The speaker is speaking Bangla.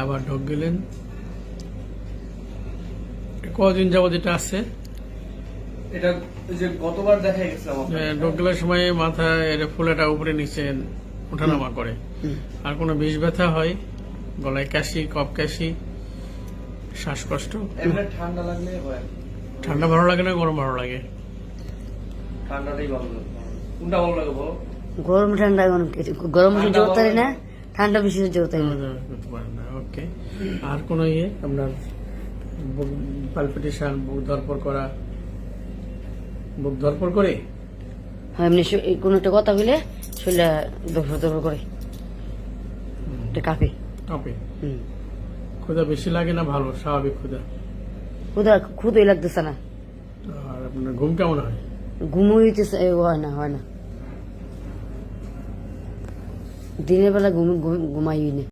আবার ঢোক গেলেন। কদিন যাবত এটা আছে? এটা যে গতবার দেখা গেছিলাম ঢোক গেলার সময় মাথা এর ফুলেটা উপরে নিচে ওঠানামা করে। আর কোনো বিষ ব্যথা হয়? গলায় কাশি কপ কাশি শ্বাসকষ্ট? ঠান্ডা লাগলে ঠান্ডা ভালো লাগে না গরম ভালো লাগে? ঠান্ডাটাই ভালো লাগে। কোনটা ভালো লাগে গরম ঠান্ডা গরম কিছু গরম বেশি ঠান্ডা জোর না? ঠান্ডা বেশি না করতে পারেন না ওকে আর কোনো ইয়ে? আপনার পালপিটেশন বুক ধরপর করা? বুক ধরপর করে? হ্যাঁ এমনি কোনো একটা কথা হইলে শরীরটা দফর দফর করে। একটা কাঁপে। কাঁপে? হুম। ক্ষুধা বেশি লাগে না ভালো? স্বাভাবিক ক্ষুধা? ক্ষুদা ক্ষুদই লাগতেছে না। আর আপনার ঘুম কেমন হয়? ঘুমো হইতেছে হয় না হয় না। দিনের বেলা ঘুম ঘুম- ঘুমাই না।